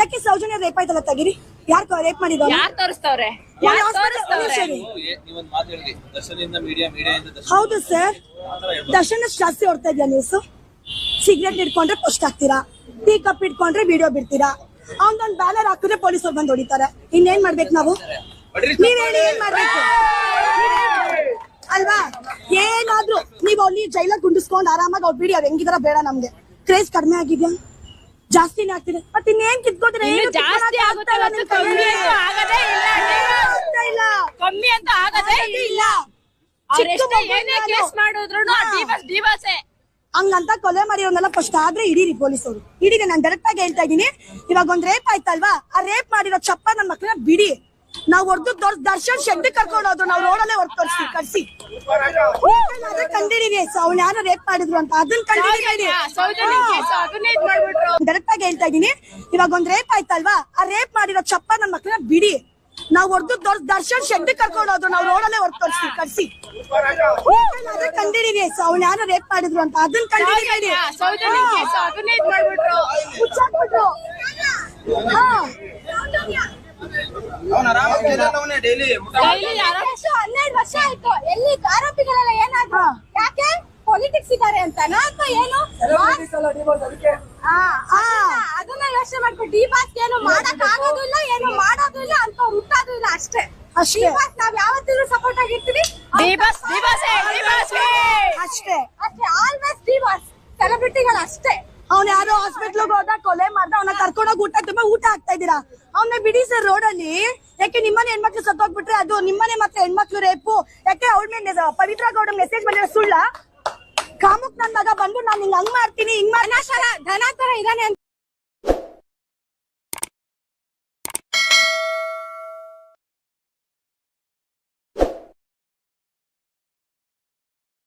ಯಾಕೆ ಸೌಜನ್ಯ ರೇಪ್ ಆಯ್ತಲ್ಲ ತಗಿರಿ? ಯಾರು ರೇಪ್ ಮಾಡಿದ್ರು ಯಾರ್ ತೋರಿಸ್ತವ್ರೆ? ಹೌದು ಸರ್. ದರ್ಶನ ಜಾಸ್ತಿ ಹೊಡ್ತಾ ಇದೆಯಾ ನ್ಯೂಸ್ ಸಿಗರೇಟ್ ಇಟ್ಕೊಂಡ್ರೆ ಪೋಸ್ಟ್ ಹಾಕ್ತೀರಾ? ಟೀ ಕಪ್ ಇಟ್ಕೊಂಡ್ರೆ ವಿಡಿಯೋ ಬಿಡ್ತೀರಾ ಅವ್ನೊಂದ್ ಬ್ಯಾನರ್ ಹಾಕಿದ್ರೆ ಪೊಲೀಸರು ಬಂದು ಹೊಡಿತಾರೆ. ಇನ್ನೇನ್ ಮಾಡ್ಬೇಕು ನಾವು? ನೀವ್ ಹೇಳಿ ಏನ್ ಮಾಡ್ಬೇಕು? ಅಲ್ವಾ? ಏನಾದ್ರೂ ನೀವು ಅಲ್ಲಿ ಜೈಲಾಗ ಗುಂಡಿಸ್ಕೊಂಡ್ ಆರಾಮಾಗಿ ಅವ್ರು ಬಿಡಿ ಅವ್ರು ಹೆಂಗಿದಾರ ಬೇಡ ನಮ್ಗೆ. ಕ್ರೇಜ್ ಕಡಿಮೆ ಆಗಿದ್ಯಾ? ಜಾಸ್ತಿನೇ ಆಗ್ತಿದೆ. ಮತ್ತೆ ಇನ್ನೇನ್ ಕಿತ್ಕೋತೀರ? ಏನು ಜಾಸ್ತಿ ಆಗುತ್ತೆ ಹೊರ್ತು ಕಮ್ಮಿ ಅಂತೂ ಆಗದೇ ಇಲ್ಲ ಇಲ್ಲ. ಕಮ್ಮಿ ಅಂತ ಆಗದೇ ಆಗದೇ ಇಲ್ಲ. ಇಲ್ಲ. ಚಿಕ್ಕ ಅವ್ರೆಷ್ಟೇ ಏನೇ ಕೇಸ್ ಹಂಗಂತ ಕೊಲೆ ಮಾಡಿರೋನೆಲ್ಲ ಫಸ್ಟ್ ಆದ್ರೆ ಹಿಡೀರಿ ಪೊಲೀಸರು ಹಿಡೀರಿ ನಾನು ಡೈರೆಕ್ಟ್ ಆಗಿ ಹೇಳ್ತಾ ಇದೀನಿ ಇವಾಗ ಒಂದ್ ರೇಪ್ ಆಯ್ತಲ್ವಾ? ಆ ರೇಪ್ ಮಾಡಿರೋ ಚಪ್ಪ ನನ್ ಮಕ್ಳನ್ನ ಬಿಡಿ. ನಾವ್ ಹೊಡೆದು ದರ್ಶನ್ ಶೆಡ್ ಕರ್ಕೊಂಡು ಹೋದ್ರು. ನಾವ್ ರೋಡಲ್ಲೇ ಹೊಡ್ ತೋರಿಸಿ ಕರ್ಸಿ. ಅದೇ ಅವ್ನ ಯಾರು ರೇಪ್ ಮಾಡಿದ್ರು ಅಂತ. ಅದನ್ನ ಮಾಡ್ಬಿಟ್ರು. ಡೈರೆಕ್ಟ್ ಆಗಿ ಹೇಳ್ತಾ ಇದೀನಿ. ಇವಾಗ ಒಂದ್ ರೇಪ್ ಆಯ್ತಲ್ವಾ? ಆ ರೇಪ್ ಮಾಡಿರೋ ಚಪ್ಪ ನನ್ ಮಕ್ಳನ್ನ ಬಿಡಿ. ನಾವ್ ಹೊಡೆದು ದರ್ಶನ್ ಶೆಡ್ ಕರ್ಕೊಂಡು ಹೋದ್ರು. ನಾವ್ ರೋಡಲ್ಲೇ ಹೊಡ್ ತೋರಿಸಿ ಕರ್ಸಿ. ಅದೇ ಅವ್ನ ಯಾರು ರೇಪ್ ಮಾಡಿದ್ರು ಅಂತ. ಅದನ್ನ ಮುಚ್ಚಾಕ್ಬಿಟ್ರು ಹಾ. ಡೈಲಿ ಡೈಲಿ ಯಾರೋ? ಹನ್ನೆರಡು ವರ್ಷ ಆಯ್ತು. ಎಲ್ಲಿ ಆರೋಪಿಗಳೆಲ್ಲ ಏನಾದ್ರು? ಯಾಕೆ? ಪೊಲಿಟಿಕ್ಸ್ ಇದಾರೆ ಅಂತನಾ ಅಥವಾ ಏನು? ಆ, ಆ, ಅದನ್ನ ಯೋಚನೆ ಮಾಡ್ಕೊಂಡು ಡಿ ಬಾಸ್ ಏನು ಮಾಡಕ್ ಆಗೋದು ಇಲ್ಲ ಏನು ಮಾಡೋದು ಇಲ್ಲ ಅಂತ ಹುಟ್ಟೋದು ಇಲ್ಲ ಅಷ್ಟೇ. ಅಷ್ಟೇ. ನಾವ್ ಯಾವತ್ತಿದ್ರು ಸಪೋರ್ಟ್ ಆಗಿರ್ತೀವಿ. ಅಷ್ಟೇ. ಅಷ್ಟೇ. ಆಲ್ವೇಸ್ ಡಿ ಬಾಸ್ ಸೆಲೆಬ್ರಿಟಿಗಳು ಅಷ್ಟೇ ಅವ್ನ ಯಾರೋ ಹಾಸ್ಪಿಟ್ಲ್ ಹೋದ ಕೊಲೆ ಮಾಡ್ದ ಅವನ ಕರ್ಕೊಂಡೋಗಿ ಊಟ ತುಂಬಾ ಊಟ ಆಗ್ತಾ ಇದೀರಾ ಅವನ್ನ ಬಿಡಿ ಸರ್ ರೋಡ್ ಅಲ್ಲಿ. ಯಾಕೆ ನಿಮ್ಮನೆ ಹೆಣ್ಮಕ್ಳು ಸತ್ತೋಗ್ಬಿಟ್ರೆ ಅದು ನಿಮ್ಮನೆ ಮಾತ್ರ ಹೆಣ್ಮಕ್ಳು ರೇಪು ಯಾಕೆ ಅವಳ ಮೇಲೆ ಪವಿತ್ರ ಗೌಡ ಮೆಸೇಜ್ ಬಂದಿರೋ ಸುಳ್ಳ? ಕಾಮುಕ್ ನನ್ ಮಗ ಬಂದು ನಾನು ಹಿಂಗ್ ಹಂಗ್ ಮಾಡ್ತೀನಿ, ಹಿಂಗ್ ದನ ತರ ದನ ತರ ಇದಾನೆ